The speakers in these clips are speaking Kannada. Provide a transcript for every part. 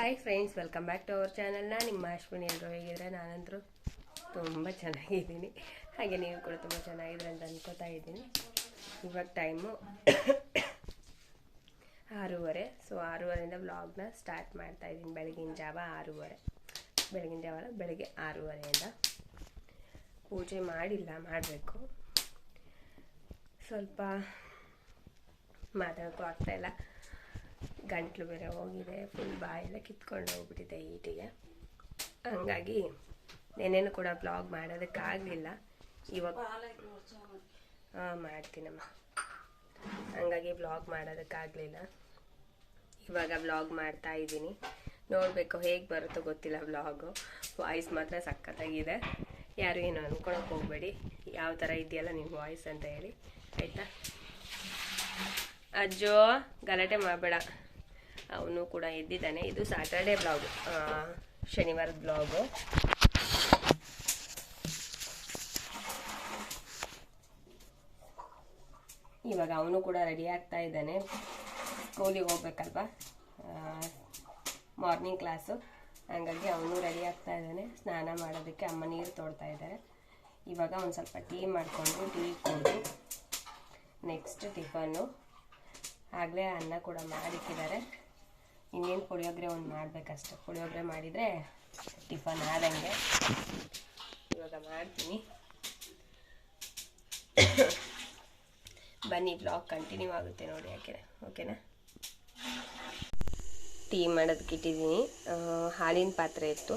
Hi friends welcome back to our ಚಾನಲ್ನ ನಿಮ್ಮ ಅಶ್ವಿನಿ ಎಲ್ಲರೂ ಹೇಗಿದ್ರೆ ನಾನಂತರೂ ತುಂಬ ಚೆನ್ನಾಗಿದ್ದೀನಿ. ಹಾಗೆ ನೀವು ಕೂಡ ತುಂಬ ಚೆನ್ನಾಗಿದ್ರೆ ಅಂತ ಅನ್ಕೋತಾ ಇದ್ದೀನಿ. ಇವಾಗ ಟೈಮು ಆರೂವರೆ. ಸೊ ಆರೂವರೆಯಿಂದ ವ್ಲಾಗ್ನ ಸ್ಟಾರ್ಟ್ ಮಾಡ್ತಾ ಇದ್ದೀನಿ. ಬೆಳಗಿನ ಜಾವ ಆರೂವರೆ. ಬೆಳಗಿನ ಜಾವ ಬೆಳಗ್ಗೆ ಆರೂವರೆಯಿಂದ. ಪೂಜೆ ಮಾಡಿಲ್ಲ, ಮಾಡಬೇಕು. ಸ್ವಲ್ಪ ಮಾತಾಡೋಕ್ಕೂ ಆಗ್ತಾಯಿಲ್ಲ ಗಂಟ್ಲು ಬೇರೆ ಹೋಗಿದೆ ಫುಲ್ ಬಾಯೆಲ್ಲ ಕಿತ್ಕೊಂಡು ಹೋಗ್ಬಿಟ್ಟಿದೆ ಈಟಿಗೆ. ಹಂಗಾಗಿ ನೆನೇನು ಕೂಡ ಬ್ಲಾಗ್ ಮಾಡೋದಕ್ಕಾಗಲಿಲ್ಲ. ಇವಾಗ ಹಾಂ, ಮಾಡ್ತೀನಮ್ಮ. ಹಂಗಾಗಿ ಬ್ಲಾಗ್ ಮಾಡೋದಕ್ಕಾಗಲಿಲ್ಲ. ಇವಾಗ ಬ್ಲಾಗ್ ಮಾಡ್ತಾ ಇದ್ದೀನಿ. ನೋಡಬೇಕು ಹೇಗೆ ಬರುತ್ತೋ ಗೊತ್ತಿಲ್ಲ ವ್ಲಾಗು ವಾಯ್ಸ್ ಮಾತ್ರ ಸಖತ್ತಾಗಿದೆ. ಯಾರು ಏನು ಅಂದ್ಕೊಳಕ್ಕೆ ಹೋಗಬೇಡಿ. ಯಾವ ಥರ ಇದೆಯಲ್ಲ ನಿಮ್ಮ ವಾಯ್ಸ್ ಅಂತ ಹೇಳಿ. ಆಯಿತಾ? ಅಜ್ಜೋ, ಗಲಾಟೆ ಮಾಡಬೇಡ. ಅವನು ಕೂಡ ಇದ್ದಿದ್ದಾನೆ ಇದು ಸ್ಯಾಟರ್ಡೇ ಬ್ಲಾಗ್ ಶನಿವಾರದ ಬ್ಲಾಗು ಇವಾಗ ಅವನು ಕೂಡ ರೆಡಿ ಆಗ್ತಾ ಇದ್ದಾನೆ. ಸ್ಕೂಲಿಗೆ ಹೋಗ್ಬೇಕಲ್ವಾ? ಮಾರ್ನಿಂಗ್ ಕ್ಲಾಸು ಹಂಗಾಗಿ ಅವನು ರೆಡಿ ಆಗ್ತಾ ಇದ್ದಾನೆ. ಸ್ನಾನ ಮಾಡೋದಕ್ಕೆ ಅಮ್ಮ ನೀರು ತೋಡ್ತಾ ಇದ್ದಾರೆ. ಇವಾಗ ಒಂದು ಸ್ವಲ್ಪ ಟೀ ಮಾಡಿಕೊಂಡು, ಟೀ ಕೊಡು ನೆಕ್ಸ್ಟ್ ಟಿಫನ್ನು ಆಗಲೇ ಅನ್ನ ಕೂಡ ಮಾಡಿಕ್ಕಿದ್ದಾರೆ ಇನ್ನೇನು ಪುಳಿಯೋಗ್ರೆ ಒಂದು ಮಾಡಬೇಕಷ್ಟೆ. ಪುಳಿಯೋಗರೆ ಮಾಡಿದರೆ ಟಿಫನ್ ಆದಂಗೆ. ಇವಾಗ ಮಾಡ್ತೀನಿ. ಬನ್ನಿ ಬ್ಲಾಗ್ ಕಂಟಿನ್ಯೂ ಆಗುತ್ತೆ ನೋಡಿ ಯಾಕೆ. ಓಕೆನಾ ಟೀ ಮಾಡೋದಕ್ಕೆ ಇಟ್ಟಿದ್ದೀನಿ. ಹಾಲಿನ ಪಾತ್ರೆ ಇತ್ತು.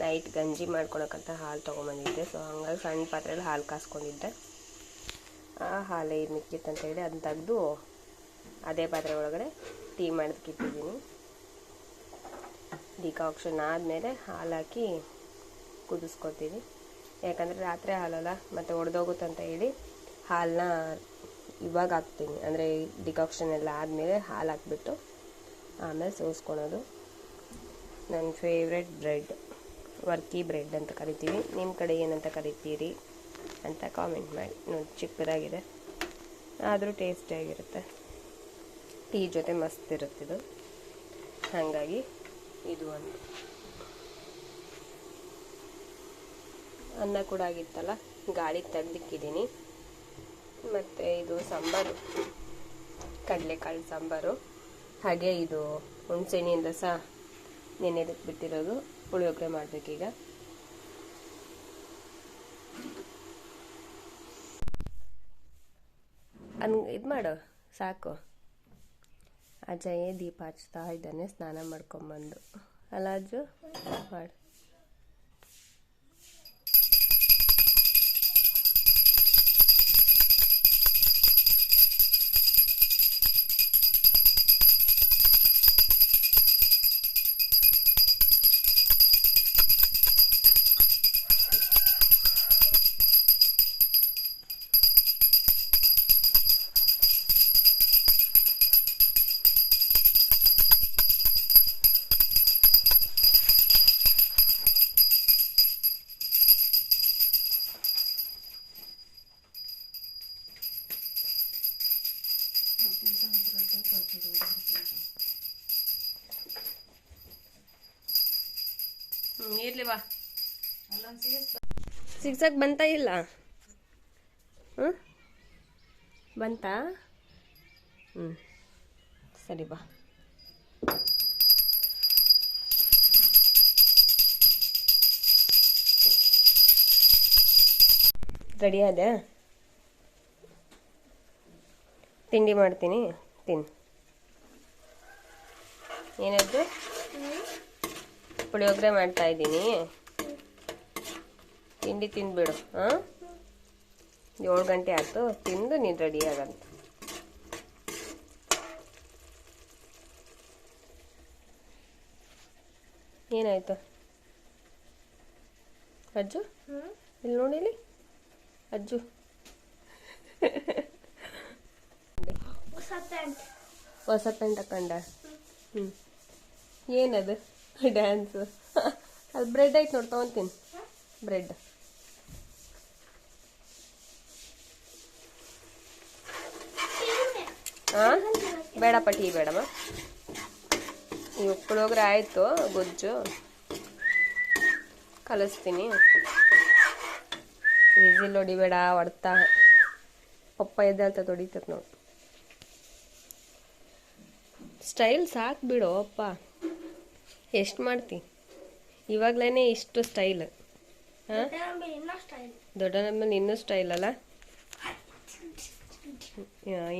ನೈಟ್ ಗಂಜಿ ಮಾಡ್ಕೊಳಕ್ಕಂತ ಹಾಲು ತೊಗೊಂಬಂದಿದ್ದೆ. ಸೊ ಹಂಗಾಗಿ ಸಣ್ಣ ಪಾತ್ರೆಯಲ್ಲಿ ಹಾಲು ಕಾಸ್ಕೊಂಡಿದ್ದೆ. ಆ ಹಾಲು ಏನು ಮಿಕ್ಕಿತ್ತು ಅಂತ ಹೇಳಿ ಅದನ್ನ ತೆಗೆದು ಅದೇ ಪಾತ್ರೆ ಒಳಗಡೆ ಟೀ ಮಾಡೋದಕ್ಕೆ ಇಟ್ಟಿದ್ದೀನಿ. ಡಿಕಾಕ್ಷನ್ ಆದಮೇಲೆ ಹಾಲು ಹಾಕಿ ಕುದಿಸ್ಕೊತೀವಿ ಯಾಕಂದರೆ ರಾತ್ರಿ ಹಾಲಲ್ಲ ಮತ್ತು ಒಡೆದೋಗುತ್ತೆ ಅಂತ ಹೇಳಿ ಹಾಲನ್ನ ಇವಾಗ ಹಾಕ್ತೀನಿ. ಅಂದರೆ ಡಿಕಾಕ್ಷನ್ ಎಲ್ಲ ಆದಮೇಲೆ ಹಾಲು ಹಾಕ್ಬಿಟ್ಟು ಆಮೇಲೆ ಸೋಸ್ಕೊಳೋದು. ನನ್ನ ಫೇವ್ರೆಟ್ ಬ್ರೆಡ್ ವರ್ಕಿ ಬ್ರೆಡ್ ಅಂತ ಕರಿತೀವಿ. ನಿಮ್ಮ ಕಡೆ ಏನಂತ ಕರಿತೀರಿ ಅಂತ ಕಾಮೆಂಟ್ ಮಾಡಿ. ನೋಡಿ, ಚಿಕ್ಕದಾಗಿದೆ. ಆದರೂ ಟೇಸ್ಟಿಯಾಗಿರುತ್ತೆ ಟೀ ಜೊತೆ ಮಸ್ತ್ ಇರುತ್ತಿದು ಹಾಗಾಗಿ ಇದು ಒಂದು. ಅನ್ನ ಕೂಡ ಆಗಿತ್ತಲ್ಲ, ಗಾಳಿ ತೆಗ್ದಿಕ್ಕಿದ್ದೀನಿ ಮತ್ತು ಇದು ಸಾಂಬಾರು, ಕಡಲೆಕಾಳು ಸಾಂಬಾರು. ಹಾಗೆ ಇದು ಹುಣಸೆಹಣ್ಣಿಂದ ಸಹ ನೆನೆದಕ್ಕೆ ಬಿಟ್ಟಿರೋದು, ಪುಳಿಯೋಗರೆ ಮಾಡಬೇಕೀಗ. ಅನ್ ಇದು ಮಾಡು, ಸಾಕು. ಅಜಯ್ ದೀಪ ಹಚ್ತಾ ಇದ್ದಾನೆ ಸ್ನಾನ ಮಾಡ್ಕೊಂಬಂದು. ಅಲ್ಲ ಅಜ್ಜು ಮಾಡು. ಹ್ಞೂ ಇರಲಿ ಬಾ. ಸಿಗ್ಸಕ್ ಬಂತ ಇಲ್ಲ? ಹ್ಞೂ ಬಂತಾ? ಹ್ಞೂ ಸರಿ ಬಾ. ರೆಡಿ ಅದೇ ತಿಂಡಿ ಮಾಡ್ತೀನಿ ತಿನ್ನು ಏನಾದ್ರು ಪುಳಿಯೋಗರೆ ಮಾಡ್ತಾ ಇದ್ದೀನಿ. ತಿಂಡಿ ತಿಂದ್ಬಿಡು ಹಾಂ? ಏಳು ಗಂಟೆ ಆಯ್ತು ತಿಂದು ನೀನು ರೆಡಿ ಆಗಂತ. ಏನಾಯ್ತು? ಅಜ್ಜು? ಇಲ್ಲಿ ನೋಡಿಲಿ ಅಜ್ಜು. ಹೊಸ ಪ್ಯಾಂಟ್. ಹಾಕೊಂಡ? ಹ್ಞೂ ಏನದು? ಡ್ಯಾನ್ಸ್ ಅದು ಬ್ರೆಡ್ ಐತೆ ನೋಡಿ, ತೊಗೊತೀನಿ. ಬ್ರೆಡ್ ಹಾಂ ಬೇಡಪ್ಪ, ಟೀ ಬೇಡಮ್ಮ. ನೀವು ಆಯಿತು, ಗೊಜ್ಜು. ಕಲಿಸ್ತೀನಿ. ವಿಸಿಲ್ ಹೊಡಿಬೇಡ ಹೊಡ್ತಾ. ಪಪ್ಪ ಅಂತ ಹೊಡಿತದ ನೋಡಿ. ಸ್ಟೈಲ್ ಸಾಕು ಬಿಡು ಅಪ್ಪ. ಎಷ್ಟು ಮಾಡ್ತಿ? ಇವಾಗಲೇ ಇಷ್ಟು ಸ್ಟೈಲ್ ಹಾಂ? ದೊಡ್ಡ ನಮ್ಮಲ್ಲಿ ಇನ್ನೂ ಸ್ಟೈಲ್ ಅಲ್ಲ?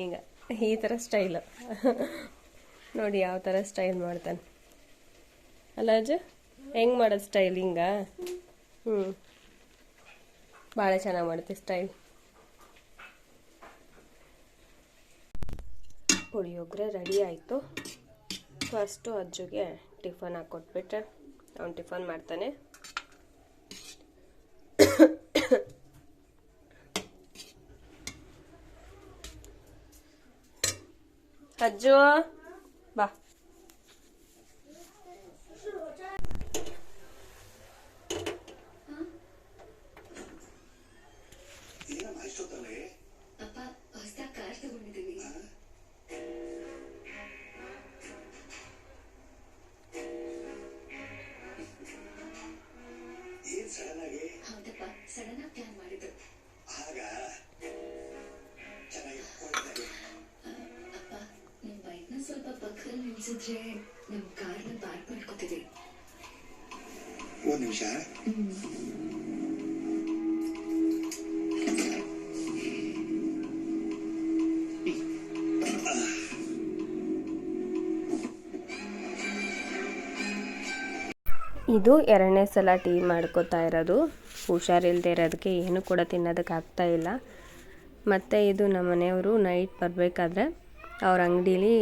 ಈಗ ಈ ಥರ ಸ್ಟೈಲ್ ನೋಡಿ ಯಾವ ಥರ ಸ್ಟೈಲ್ ಮಾಡ್ತಾನೆ. ಅಲ್ಲ ಅಜ್ಜು ಹೆಂಗೆ ಮಾಡೋದು ಸ್ಟೈಲ್ ಹಿಂಗ? ಹ್ಞೂ ಭಾಳ ಚೆನ್ನಾಗಿ ಮಾಡುತ್ತೆ ಸ್ಟೈಲ್ ಪುಳಿಯೋಗರೆ ರೆಡಿ ಆಯಿತು. ಫಸ್ಟು ಅಜ್ಜುಗೆ ಟಿಫನ್ ಹಾಕ್ಕೊಟ್ಬಿಟ್ರೆ ಅವ್ನು ಟಿಫನ್ ಮಾಡ್ತಾನೆ. ಅಜ್ಜು ಬಾ. ನಮ್ ನಮ್ ಕಾರ್ನ ಪಾರ್ಕ್ ಮಾಡ್ಕೋತೀವಿ. ಒಂದ್ ನಿಮಿಷ. ಇದು ಎರಡನೇ ಸಲ ಟೀ ಮಾಡ್ಕೋತಾ ಇರೋದು. ಹುಷಾರಿಲ್ಲದೆ ಇರೋದಕ್ಕೆ ಏನು ಕೂಡ ತಿನ್ನೋದಕ್ಕೆ ಆಗ್ತಾ ಇಲ್ಲ. ಮತ್ತು ಇದು ನಮ್ಮ ಮನೆಯವರು ನೈಟ್ ಬರಬೇಕಾದ್ರೆ ಅವ್ರ ಅಂಗಡೀಲಿ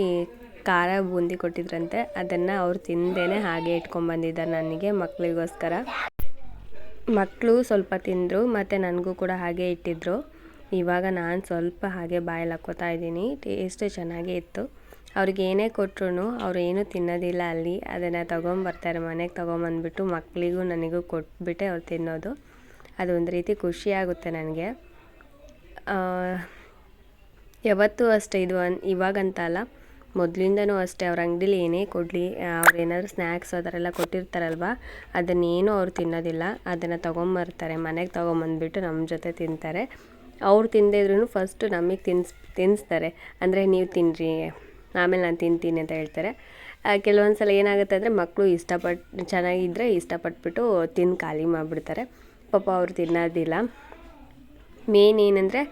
ಖಾರ ಬೂಂದಿ ಕೊಟ್ಟಿದ್ರಂತೆ, ಅದನ್ನು ಅವ್ರು ತಿಂದೇನೆ ಹಾಗೆ ಇಟ್ಕೊಂಡ್ಬಂದಿದ್ದಾರೆ ನನಗೆ ಮಕ್ಕಳಿಗೋಸ್ಕರ ಮಕ್ಕಳು ಸ್ವಲ್ಪ ತಿಂದರು, ಮತ್ತು ನನಗೂ ಕೂಡ ಹಾಗೆ ಇಟ್ಟಿದ್ರು. ಇವಾಗ ನಾನು ಸ್ವಲ್ಪ ಹಾಗೆ ಬಾಯಲ್ಲಿ ಹಾಕ್ಕೋತಾ ಇದ್ದೀನಿ, ಟೇಸ್ಟ್ ಚೆನ್ನಾಗೇ ಇತ್ತು. ಅವ್ರಿಗೆ ಏನೇ ಕೊಟ್ರು ಅವ್ರು ಏನೂ ತಿನ್ನೋದಿಲ್ಲ ಅಲ್ಲಿ, ಅದನ್ನು ತೊಗೊಂಬರ್ತಾರೆ ಮನೆಗೆ ತೊಗೊಂಬಂದ್ಬಿಟ್ಟು ಮಕ್ಕಳಿಗೂ ನನಗೂ ಕೊಟ್ಬಿಟ್ಟೆ ಅವ್ರು ತಿನ್ನೋದು. ಅದೊಂದು ರೀತಿ ಖುಷಿಯಾಗುತ್ತೆ ನನಗೆ. ಯಾವತ್ತೂ ಅಷ್ಟೇ, ಇದು ಅನ್ ಇವಾಗಂತ ಅಲ್ಲ ಮೊದಲಿಂದನೂ ಅಷ್ಟೇ, ಅವ್ರ ಅಂಗಡೀಲಿ ಏನೇ ಕೊಡಲಿ, ಅವ್ರು ಏನಾದ್ರೂ ಸ್ನ್ಯಾಕ್ಸ್ ಆ ಥರ ಎಲ್ಲ ಕೊಟ್ಟಿರ್ತಾರಲ್ವ, ಅದನ್ನೇನು ಅವ್ರು ತಿನ್ನೋದಿಲ್ಲ, ಅದನ್ನು ತೊಗೊಂಬರ್ತಾರೆ, ಮನೆಗೆ ತೊಗೊಂಬಂದ್ಬಿಟ್ಟು ನಮ್ಮ ಜೊತೆ ತಿಂತಾರೆ. ಅವ್ರು ತಿಂದೇ ಇದ್ರೂ ಫಸ್ಟು ನಮಗೆ ತಿನ್ಸ್ ತಿನ್ನಿಸ್ತಾರೆ ಅಂದರೆ ನೀವು ತಿನ್ನಿರಿ ಆಮೇಲೆ ನಾನು ತಿಂತೀನಿ ಅಂತ ಹೇಳ್ತಾರೆ. ಕೆಲವೊಂದು ಸಲ ಏನಾಗುತ್ತೆ ಅಂದರೆ ಮಕ್ಕಳು ಇಷ್ಟಪಟ್ಟು ಚೆನ್ನಾಗಿದ್ದರೆ ಇಷ್ಟಪಟ್ಬಿಟ್ಟು ತಿಂದು ಖಾಲಿ ಮಾಡಿಬಿಡ್ತಾರೆ. ಪಾಪ ಅವ್ರು ತಿನ್ನೋದಿಲ್ಲ. ಮೇನ್ ಏನಂದರೆ,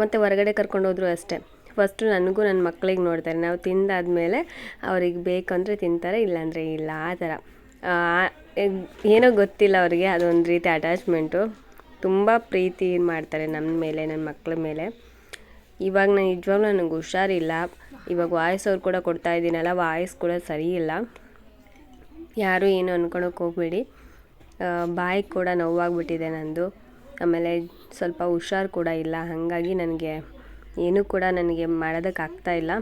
ಮತ್ತು ಹೊರಗಡೆ ಕರ್ಕೊಂಡು ಹೋದರೂ ಅಷ್ಟೇ. ಫಸ್ಟು ನನಗೂ ನನ್ನ ಮಕ್ಕಳಿಗೆ ನೋಡ್ತಾರೆ. ನಾವು ತಿಂದಾದಮೇಲೆ ಅವ್ರಿಗೆ ಬೇಕಂದರೆ ತಿಂತಾರೆ, ಇಲ್ಲಾಂದರೆ ಇಲ್ಲ. ಆ ಥರ. ಏನೋ ಗೊತ್ತಿಲ್ಲ ಅವರಿಗೆ, ಅದೊಂದು ರೀತಿ ಅಟ್ಯಾಚ್ಮೆಂಟು ತುಂಬ ಪ್ರೀತಿ ಮಾಡ್ತಾರೆ ನಮ್ಮ ಮೇಲೆ ನನ್ನ ಮಕ್ಕಳ ಮೇಲೆ. ಇವಾಗ ನಾನು ನಿಜವಾಗ್ಲೂ ನನಗೆ ಹುಷಾರಿಲ್ಲ. ಇವಾಗ ವಾಯ್ಸ್ ಅವ್ರು ಕೂಡ ಕೊಡ್ತಾ ಇದ್ದೀನಲ್ಲ ವಾಯ್ಸ್ ಕೂಡ ಸರಿ ಇಲ್ಲ. ಯಾರೂ ಏನು ಅಂದ್ಕೊಳಕ್ಕೆ ಹೋಗಬೇಡಿ. ಬಾಯಿ ಕೂಡ ನೋವಾಗ್ಬಿಟ್ಟಿದೆ ನಂದು. ಆಮೇಲೆ ಸ್ವಲ್ಪ ಹುಷಾರು ಕೂಡ ಇಲ್ಲ. ಹಾಗಾಗಿ ನನಗೆ ಏನೂ ಕೂಡ ನನಗೆ ಮಾಡೋದಕ್ಕಾಗ್ತಾ ಇಲ್ಲ.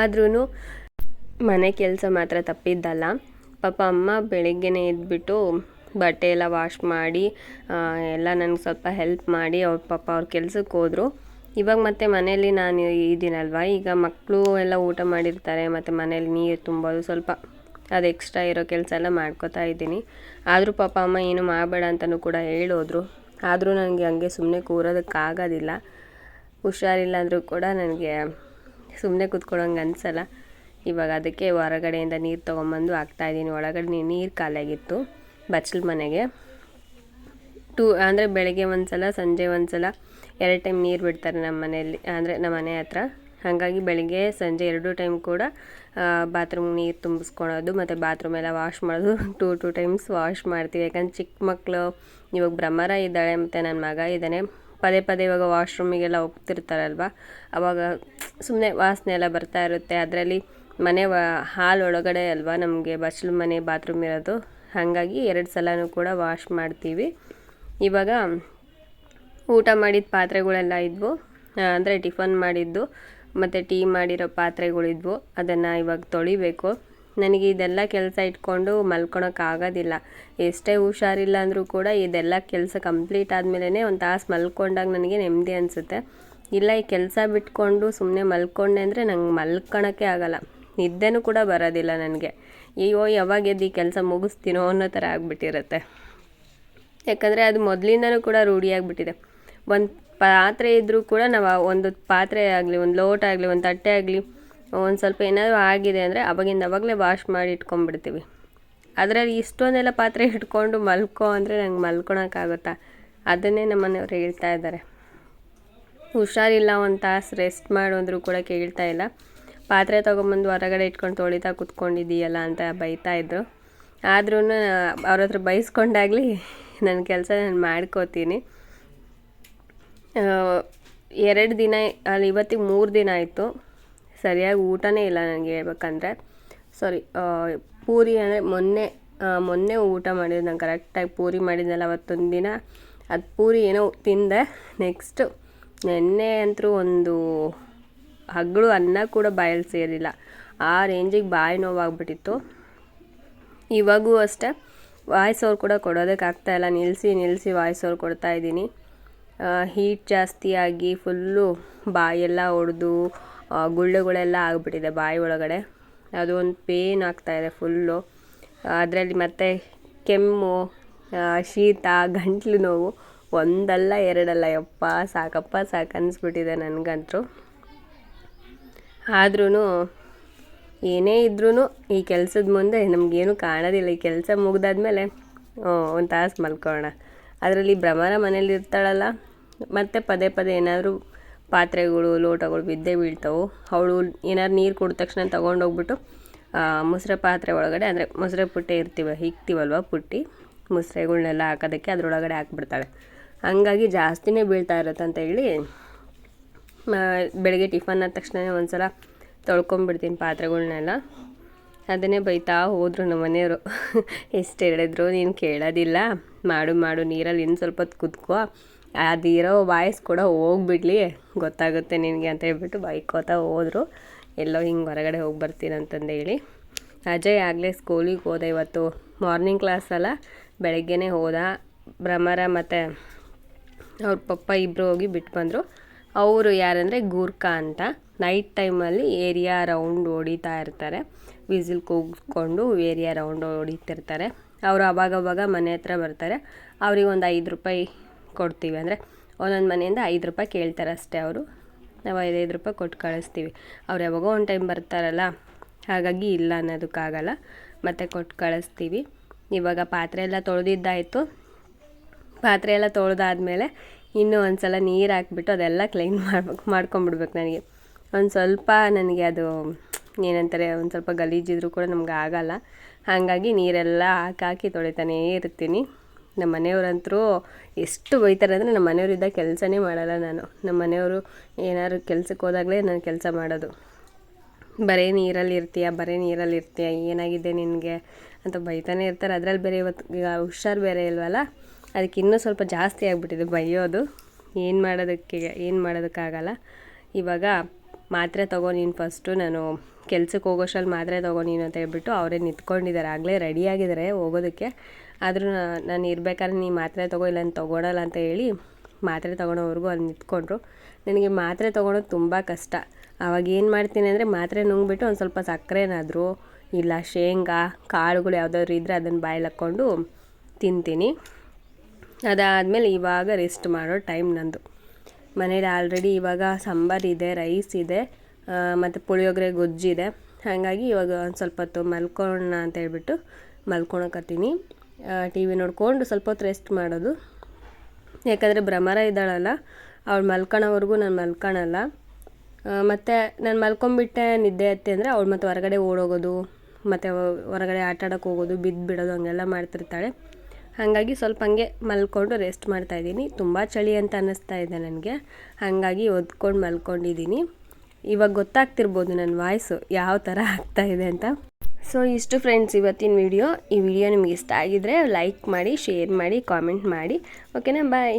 ಆದ್ರೂ ಮನೆ ಕೆಲಸ ಮಾತ್ರ ತಪ್ಪಿದ್ದಲ್ಲ. ಪಾಪ ಅಮ್ಮ ಬೆಳಿಗ್ಗೆನೇ ಎದ್ಬಿಟ್ಟು ಬಟ್ಟೆ ಎಲ್ಲ ವಾಶ್ ಮಾಡಿ ಎಲ್ಲ ನನಗೆ ಸ್ವಲ್ಪ ಹೆಲ್ಪ್ ಮಾಡಿ ಅವ್ರ ಪಾಪ ಅವ್ರ ಕೆಲ್ಸಕ್ಕೆ ಹೋದರು. ಇವಾಗ ಮತ್ತೆ ಮನೇಲಿ ನಾನು ಇದ್ದೀನಲ್ವ ಈಗ ಮಕ್ಕಳು ಎಲ್ಲ ಊಟ ಮಾಡಿರ್ತಾರೆ, ಮತ್ತು ಮನೇಲಿ ನೀರು ತುಂಬೋದು, ಸ್ವಲ್ಪ ಅದು ಎಕ್ಸ್ಟ್ರಾ ಇರೋ ಕೆಲಸ ಎಲ್ಲ ಮಾಡ್ಕೋತಾ ಇದ್ದೀನಿ. ಆದರೂ ಪಾಪ ಅಮ್ಮ ಏನು ಮಾಡಬೇಡ ಅಂತಲೂ ಕೂಡ ಹೇಳೋದ್ರು. ಆದರೂ ನನಗೆ ಹಂಗೆ ಸುಮ್ಮನೆ ಕೂರೋದಕ್ಕಾಗೋದಿಲ್ಲ. ಹುಷಾರಿಲ್ಲ ಅಂದರೂ ಕೂಡ ನನಗೆ ಸುಮ್ಮನೆ ಕೂತ್ಕೊಳ್ಳೋಂಗೆ ಅನಿಸಲ್ಲ. ಇವಾಗ ಅದಕ್ಕೆ ಹೊರಗಡೆಯಿಂದ ನೀರು ತೊಗೊಂಬಂದು ಹಾಕ್ತಾಯಿದ್ದೀನಿ ಒಳಗಡೆ ನೀರು ಖಾಲಿಯಾಗಿತ್ತು ಬಚ್ಚಲು ಮನೆಗೆ. ಟೂ, ಅಂದರೆ ಬೆಳಗ್ಗೆ ಒಂದು ಸಲ ಸಂಜೆ ಒಂದು ಸಲ ಎರಡು ಟೈಮ್ ನೀರು ಬಿಡ್ತಾರೆ ನಮ್ಮ ಮನೆಯಲ್ಲಿ, ಅಂದರೆ ನಮ್ಮ ಮನೆ ಹತ್ರ. ಹಾಗಾಗಿ ಬೆಳಗ್ಗೆ, ಸಂಜೆ ಎರಡು ಟೈಮ್ ಕೂಡ ಬಾತ್ರೂಮ್ ನೀರು ತುಂಬಿಸ್ಕೊಳೋದು ಮತ್ತು ಬಾತ್ರೂಮ್ ಎಲ್ಲ ವಾಶ್ ಮಾಡೋದು ಟೂ ಟೂ ಟೈಮ್ಸ್ ವಾಶ್ ಮಾಡ್ತೀವಿ. ಯಾಕಂದ್ರೆ ಚಿಕ್ಕ ಮಕ್ಕಳು ಇವಾಗ ಭ್ರಮರ ಇದ್ದಾಳೆ ಮತ್ತು ನನ್ನ ಮಗ ಇದ್ದಾನೆ. ಪದೇ ಪದೇ ಇವಾಗ ವಾಶ್ರೂಮಿಗೆಲ್ಲ ಹೋಗ್ತಿರ್ತಾರಲ್ವ? ಅವಾಗ ಸುಮ್ಮನೆ ವಾಸನೆ ಎಲ್ಲ ಬರ್ತಾ ಇರುತ್ತೆ. ಅದರಲ್ಲಿ ಮನೆ ವ, ಹಾಲ್ ಒಳಗಡೆ ಅಲ್ವಾ ನಮಗೆ ಬಚ್ಚಲು ಮನೆ, ಬಾತ್ರೂಮ್ ಇರೋದು. ಹಾಗಾಗಿ ಎರಡು ಸಲನೂ ಕೂಡ ವಾಶ್ ಮಾಡ್ತೀವಿ. ಇವಾಗ ಊಟ ಮಾಡಿದ ಪಾತ್ರೆಗಳೆಲ್ಲ ಇದ್ವು. ಅಂದರೆ ಟಿಫನ್ ಮಾಡಿದ್ದು, ಮತ್ತು ಟೀ ಮಾಡಿರೋ ಪಾತ್ರೆಗಳಿದ್ವು. ಅದನ್ನು ಇವಾಗ ತೊಳಿಬೇಕು. ನನಗೆ ಇದೆಲ್ಲ ಕೆಲಸ ಇಟ್ಕೊಂಡು ಮಲ್ಕೊಳಕ್ಕಾಗೋದಿಲ್ಲ ಎಷ್ಟೇ ಹುಷಾರಿಲ್ಲ ಅಂದರೂ ಕೂಡ ಇದೆಲ್ಲ ಕೆಲಸ ಕಂಪ್ಲೀಟ್ ಆದಮೇಲೆ ಒಂದು ತಾಸು ಮಲ್ಕೊಂಡಾಗ ನನಗೆ ನೆಮ್ಮದಿ ಅನಿಸುತ್ತೆ. ಇಲ್ಲ, ಈ ಕೆಲಸ ಬಿಟ್ಕೊಂಡು ಸುಮ್ಮನೆ ಮಲ್ಕೊಂಡೆ ಅಂದರೆ ನಂಗೆ ಮಲ್ಕೊಳಕ್ಕೆ ಆಗಲ್ಲ. ನಿದ್ದೆನೂ ಕೂಡ ಬರೋದಿಲ್ಲ ನನಗೆ. ಅಯ್ಯೋ, ಯಾವಾಗ ಎದ್ದು ಈ ಕೆಲಸ ಮುಗಿಸ್ತೀನೋ ಅನ್ನೋ ಥರ ಆಗಿಬಿಟ್ಟಿರುತ್ತೆ. ಯಾಕಂದರೆ ಅದು ಮೊದಲಿಂದನೂ ಕೂಡ ರೂಢಿಯಾಗಿಬಿಟ್ಟಿದೆ ಒಂದು ಪಾತ್ರೆ ಇದ್ದರೂ ಕೂಡ ನಾವು ಒಂದು ಪಾತ್ರೆ ಆಗಲಿ, ಒಂದು ಲೋಟ ಆಗಲಿ, ಒಂದು ತಟ್ಟೆ ಆಗಲಿ ಒಂದು ಸ್ವಲ್ಪ ಏನಾದರೂ ಆಗಿದೆ ಅಂದರೆ ಅವಾಗಿಂದ ಅವಾಗಲೇ ವಾಶ್ ಮಾಡಿ ಇಟ್ಕೊಂಡ್ಬಿಡ್ತೀವಿ. ಅದರಲ್ಲಿ ಇಷ್ಟೊಂದೆಲ್ಲ ಪಾತ್ರೆ ಇಟ್ಕೊಂಡು ಮಲ್ಕೋ ಅಂದರೆ ನಂಗೆ ಮಲ್ಕೊಳಕ್ಕಾಗುತ್ತಾ ಅದನ್ನೇ ನಮ್ಮನೆಯವ್ರು ಹೇಳ್ತಾ ಇದ್ದಾರೆ. ಹುಷಾರಿಲ್ಲ ಒಂದು ತಾಸು ರೆಸ್ಟ್ ಮಾಡು ಅಂದರೂ ಕೂಡ ಕೇಳ್ತಾ ಇಲ್ಲ. ಪಾತ್ರೆ ತೊಗೊಂಬಂದು ಹೊರಗಡೆ ಇಟ್ಕೊಂಡು ತೊಳಿತಾ ಕುತ್ಕೊಂಡಿದ್ದೀಯಲ್ಲ ಅಂತ ಬೈತಾ ಇದ್ದರು ಆದ್ರೂ ಅವ್ರ ಹತ್ರ ಬೈಸ್ಕೊಂಡಾಗಲಿ ನನ್ನ ಕೆಲಸ ನಾನು ಮಾಡ್ಕೋತೀನಿ. ಎರಡು ದಿನ, ಅಲ್ಲಿ ಇವತ್ತಿಗೆ ಮೂರು ದಿನ ಆಯಿತು. ಸರಿಯಾಗಿ ಊಟನೇ ಇಲ್ಲ ನನಗೆ ಹೇಳ್ಬೇಕಂದ್ರೆ ಸಾರಿ ಪೂರಿ ಅಂದರೆ ಮೊನ್ನೆ ಮೊನ್ನೆ ಊಟ ಮಾಡಿದ್ದು ನಾನು ಕರೆಕ್ಟಾಗಿ ಪೂರಿ ಮಾಡಿದ್ನಲ್ಲ ಅವತ್ತೊಂದು ದಿನ. ಅದು ಪೂರಿ ಏನೋ ತಿಂದೆ. ನೆಕ್ಸ್ಟು ನೆನ್ನೆ ಅಂತೂ ಒಂದು ಹಗ್ಳು ಅನ್ನ ಕೂಡ ಬಾಯಲ್ಲಿ ಸೇರಿಲ್ಲ. ಆ ರೇಂಜಿಗೆ ಬಾಯಿ ನೋವಾಗ್ಬಿಟ್ಟಿತ್ತು. ಇವಾಗೂ ಅಷ್ಟೇ ವಾಯ್ಸ್ ಅವ್ರು ಕೂಡ ಕೊಡೋದಕ್ಕೆ ಇಲ್ಲ. ನಿಲ್ಲಿಸಿ ನಿಲ್ಲಿಸಿ ವಾಯ್ಸ್ ಅವ್ರು ಕೊಡ್ತಾ ಇದ್ದೀನಿ. ಹೀಟ್ ಜಾಸ್ತಿಯಾಗಿ ಫುಲ್ಲು ಬಾಯೆಲ್ಲ ಒಡೆದು ಗುಳ್ಳೆಗಳೆಲ್ಲ ಆಗಿಬಿಟ್ಟಿದೆ ಬಾಯಿ ಒಳಗಡೆ. ಅದು ಒಂದು ಪೇನ್ ಆಗ್ತಾಯಿದೆ ಫುಲ್ಲು. ಅದರಲ್ಲಿ ಮತ್ತೆ ಕೆಮ್ಮು ಶೀತ, ಗಂಟ್ಲು ನೋವು, ಒಂದಲ್ಲ ಎರಡಲ್ಲ. ಯಪ್ಪ, ಸಾಕಪ್ಪ, ಸಾಕು ಅನಿಸ್ಬಿಟ್ಟಿದೆ ನನಗಂತೂ. ಆದ್ರೂ ಏನೇ ಇದ್ರೂ ಈ ಕೆಲಸದ ಮುಂದೆ ನಮಗೇನು ಕಾಣೋದಿಲ್ಲ. ಈ ಕೆಲಸ ಮುಗ್ದಾದ್ಮೇಲೆ ಒಂದು ತಾಸು ಮಲ್ಕೋಣ ಅದರಲ್ಲಿ ಭ್ರಮರ ಮನೇಲಿ ಇರ್ತಾಳಲ್ಲ ಮತ್ತೆ ಪದೇ ಪದೇ ಏನಾದರೂ ಪಾತ್ರೆಗಳು, ಲೋಟಗಳು ಬಿದ್ದೇ ಬೀಳ್ತವೆ. ಅವಳು ಏನಾದ್ರು ನೀರು ಕುಡಿದ ತಕ್ಷಣ ತೊಗೊಂಡೋಗ್ಬಿಟ್ಟು ಮೊಸರೆ ಪಾತ್ರೆ ಒಳಗಡೆ, ಅಂದರೆ ಮೊಸರೆ ಪುಟ್ಟಿ ಇರ್ತೀವಿ ಇಕ್ತೀವಲ್ವ ಪುಟ್ಟಿ? ಮೊಸರೆಗಳನ್ನೆಲ್ಲ ಹಾಕೋದಕ್ಕೆ ಅದರೊಳಗಡೆ ಹಾಕ್ಬಿಡ್ತಾಳೆ. ಹಂಗಾಗಿ ಜಾಸ್ತಿನೇ ಬೀಳ್ತಾ ಇರುತ್ತೆ ಅಂತ ಹೇಳಿ ಬೆಳಗ್ಗೆ ಟಿಫನ್ ಆದ ತಕ್ಷಣ ಒಂದು ಸಲ ತೊಳ್ಕೊಂಬಿಡ್ತೀನಿ ಪಾತ್ರೆಗಳ್ನೆಲ್ಲ. ಅದನ್ನೇ ಬೈತಾ ಹೋದರು ನಮ್ಮ ಮನೆಯವರು. ಎಷ್ಟು ಹೇಳಿದ್ರು, ನೀನು ಕೇಳೋದಿಲ್ಲ. ಮಾಡು ಮಾಡು, ನೀರಲ್ಲಿ ಇನ್ನು ಸ್ವಲ್ಪ ಹೊತ್ತು ಕುತ್ಕೋ. ಅದಿರೋ ವಾಯ್ಸ್ ಕೂಡ ಹೋಗ್ಬಿಡ್ಲಿ. ಗೊತ್ತಾಗುತ್ತೆ ನಿನಗೆ ಅಂತ ಹೇಳ್ಬಿಟ್ಟು ಬೈಕೋತಾ ಹೋದರು. ಎಲ್ಲೋ ಹಿಂಗೆ ಹೊರಗಡೆ ಹೋಗಿ ಬರ್ತೀನಂತಂದು ಹೇಳಿ. ಅಜಯ್ ಆಗಲೇ ಸ್ಕೂಲಿಗೆ ಹೋದ ಇವತ್ತು. ಮಾರ್ನಿಂಗ್ ಕ್ಲಾಸಲ್ಲ ಬೆಳಗ್ಗೆನೇ ಹೋದ. ಭ್ರಮರ ಮತ್ತು ಅವ್ರ ಪಪ್ಪ ಇಬ್ಬರು ಹೋಗಿ ಬಿಟ್ಟು ಬಂದರು. ಅವರು ಯಾರಂದರೆ ಗೂರ್ಖಾ ಅಂತ. ನೈಟ್ ಟೈಮಲ್ಲಿ ಏರಿಯಾ ರೌಂಡ್ ಹೊಡಿತಾ ಇರ್ತಾರೆ. ವಿಸಿಲ್ ಕೂಗಿಸ್ಕೊಂಡು ಏರಿಯಾ ರೌಂಡ್ ಹೊಡಿತಿರ್ತಾರೆ. ಅವರು ಅವಾಗವಾಗ ಮನೆ ಹತ್ರ ಬರ್ತಾರೆ. ಅವ್ರಿಗೆ ಒಂದು ಐದು ರೂಪಾಯಿ ಕೊಡ್ತೀವಿ. ಅಂದರೆ ಒಂದೊಂದು ಮನೆಯಿಂದ ಐದು ರೂಪಾಯಿ ಕೇಳ್ತಾರೆ ಅಷ್ಟೇ ಅವರು. ನಾವು ಐದೈದು ರೂಪಾಯಿ ಕೊಟ್ಟು ಕಳಿಸ್ತೀವಿ. ಅವ್ರು ಯಾವಾಗೋ ಒಂದು ಟೈಮ್ ಬರ್ತಾರಲ್ಲ, ಹಾಗಾಗಿ ಇಲ್ಲ ಅನ್ನೋದಕ್ಕಾಗಲ್ಲ. ಮತ್ತೆ ಕೊಟ್ಟು ಕಳಿಸ್ತೀವಿ. ಇವಾಗ ಪಾತ್ರೆ ಎಲ್ಲ ತೊಳೆದಿದ್ದಾಯಿತು. ಪಾತ್ರೆ ಎಲ್ಲ ತೊಳೆದಾದ್ಮೇಲೆ ಇನ್ನೂ ಒಂದು ಸಲ ನೀರು ಹಾಕ್ಬಿಟ್ಟು ಅದೆಲ್ಲ ಕ್ಲೀನ್ ಮಾಡ್ಬೇಕು ಮಾಡ್ಕೊಂಬಿಡ್ಬೇಕು ನನಗೆ. ಒಂದು ಸ್ವಲ್ಪ ನನಗೆ ಅದು ಏನಂತಾರೆ, ಒಂದು ಸ್ವಲ್ಪ ಗಲೀಜಿದ್ರು ಕೂಡ ನಮ್ಗೆ ಆಗಲ್ಲ. ಹಾಗಾಗಿ ನೀರೆಲ್ಲ ಹಾಕಿ ಹಾಕಿ ತೊಳಿತಾನೇ ಇರ್ತೀನಿ. ನಮ್ಮ ಮನೆಯವರಂತರೂ ಎಷ್ಟು ಬೈತಾರೆ ಅಂದರೆ ನಮ್ಮ ಮನೆಯವರಿದ್ದಾಗ ಕೆಲಸನೇ ಮಾಡಲ್ಲ ನಾನು. ನಮ್ಮ ಮನೆಯವರು ಏನಾದ್ರು ಕೆಲ್ಸಕ್ಕೆ ಹೋದಾಗಲೇ ನಾನು ಕೆಲಸ ಮಾಡೋದು. ಬರೀ ನೀರಲ್ಲಿ ಇರ್ತೀಯ, ಬರೀ ನೀರಲ್ಲಿ ಇರ್ತೀಯ, ಏನಾಗಿದೆ ನಿನಗೆ ಅಂತ ಬೈತಾನೆ ಇರ್ತಾರೆ. ಅದರಲ್ಲಿ ಬೇರೆ ಇವತ್ತು ಈಗ ಹುಷಾರು ಬೇರೆ ಇಲ್ವಲ್ಲ? ಅದಕ್ಕೆ ಇನ್ನೂ ಸ್ವಲ್ಪ ಜಾಸ್ತಿ ಆಗಿಬಿಟ್ಟಿದೆ ಬೈಯೋದು. ಏನು ಮಾಡೋದಕ್ಕೆ ಏನು ಮಾಡೋದಕ್ಕಾಗಲ್ಲ. ಇವಾಗ ಮಾತ್ರೆ ತಗೋ ನೀನು ಫಸ್ಟು ನಾನು ಕೆಲ್ಸಕ್ಕೆ ಹೋಗೋಷ್ಟ್ರಲ್ಲಿ ಮಾತ್ರೆ ತಗೋ ನೀನು ಅಂತ ಹೇಳ್ಬಿಟ್ಟು ಅವರೇ ನಿಂತ್ಕೊಂಡಿದ್ದಾರೆ. ಆಗಲೇ ರೆಡಿಯಾಗಿದ್ದಾರೆ ಹೋಗೋದಕ್ಕೆ. ಆದರೂ ನಾನು ಇರ್ಬೇಕಾದ್ರೆ ನೀ ಮಾತ್ರೆ ತಗೋ ಇಲ್ಲ ನಾನು ತೊಗೊಳಲ್ಲ ಅಂತ ಹೇಳಿ ಮಾತ್ರೆ ತೊಗೊಳೋವರೆಗೂ ಅಲ್ಲಿ ನಿಂತ್ಕೊಂಡ್ರು. ನನಗೆ ಮಾತ್ರೆ ತೊಗೊಳೋದು ತುಂಬ ಕಷ್ಟ. ಆವಾಗ ಏನು ಮಾಡ್ತೀನಿ ಅಂದರೆ ಮಾತ್ರೆ ನುಂಗ್ಬಿಟ್ಟು ಒಂದು ಸ್ವಲ್ಪ ಸಕ್ಕರೆನಾದರೂ ಇಲ್ಲ ಶೇಂಗಾ, ಕಾಳುಗಳು ಯಾವುದಾದ್ರು ಇದ್ದರೆ ಅದನ್ನು ಬಾಯಲ್ಲಿ ಹಾಕ್ಕೊಂಡು ತಿಂತೀನಿ. ಅದಾದಮೇಲೆ ಇವಾಗ ರೆಸ್ಟ್ ಮಾಡೋ ಟೈಮ್ ನಂದು. ಮನೇಲಿ ಆಲ್ರೆಡಿ ಇವಾಗ ಸಾಂಬಾರ್ ಇದೆ ರೈಸ್ ಇದೆ ಮತ್ತು ಪುಳಿಯೋಗರೆ ಗೊಜ್ಜಿದೆ ಹಾಗಾಗಿ ಇವಾಗ ಒಂದು ಸ್ವಲ್ಪ ಹೊತ್ತು ಮಲ್ಕೊಳ್ಳೋಣ ಅಂತ ಹೇಳ್ಬಿಟ್ಟು ಮಲ್ಕೊಳಕತ್ತೀನಿ. ಟಿ ವಿ ನೋಡ್ಕೊಂಡು ಸ್ವಲ್ಪ ಹೊತ್ತು ರೆಸ್ಟ್ ಮಾಡೋದು. ಯಾಕಂದರೆ ಭ್ರಮರ ಇದ್ದಾಳಲ್ಲ, ಅವಳು ಮಲ್ಕೊಳೋವರೆಗೂ ನಾನು ಮಲ್ಕೊಳಲ್ಲ ಮತ್ತು ನಾನು ಮಲ್ಕೊಂಬಿಟ್ಟೆ ನಿದ್ದೆ ಹತ್ತಿ ಅಂದರೆ ಅವಳು ಮತ್ತೆ ಹೊರಗಡೆ ಓಡೋಗೋದು, ಮತ್ತು ಹೊರಗಡೆ ಆಟ ಆಡೋಕೆ ಹೋಗೋದು, ಬಿದ್ದು ಬಿಡೋದು, ಹಂಗೆಲ್ಲ ಮಾಡ್ತಿರ್ತಾಳೆ. ಹಾಗಾಗಿ ಸ್ವಲ್ಪ ಹಂಗೆ ಮಲ್ಕೊಂಡು ರೆಸ್ಟ್ ಮಾಡ್ತಾಯಿದ್ದೀನಿ ತುಂಬ ಚಳಿ ಅಂತ ಅನ್ನಿಸ್ತಾ ಇದೆ ನನಗೆ. ಹಾಗಾಗಿ ಒದ್ಕೊಂಡು ಮಲ್ಕೊಂಡಿದ್ದೀನಿ. ಇವಾಗ ಗೊತ್ತಾಗ್ತಿರ್ಬೋದು ನನ್ನ ವಾಯ್ಸು ಯಾವ ಥರ ಇದೆ ಅಂತ. ಸೊ ಇಷ್ಟು ಫ್ರೆಂಡ್ಸ್ ಇವತ್ತಿನ ವಿಡಿಯೋ ಈ ವಿಡಿಯೋ ನಿಮ್ಗೆ ಇಷ್ಟ ಆಗಿದ್ರೆ ಲೈಕ್ ಮಾಡಿ ಶೇರ್ ಮಾಡಿ ಕಾಮೆಂಟ್ ಮಾಡಿ. ಓಕೆನಾ ಬಾಯ್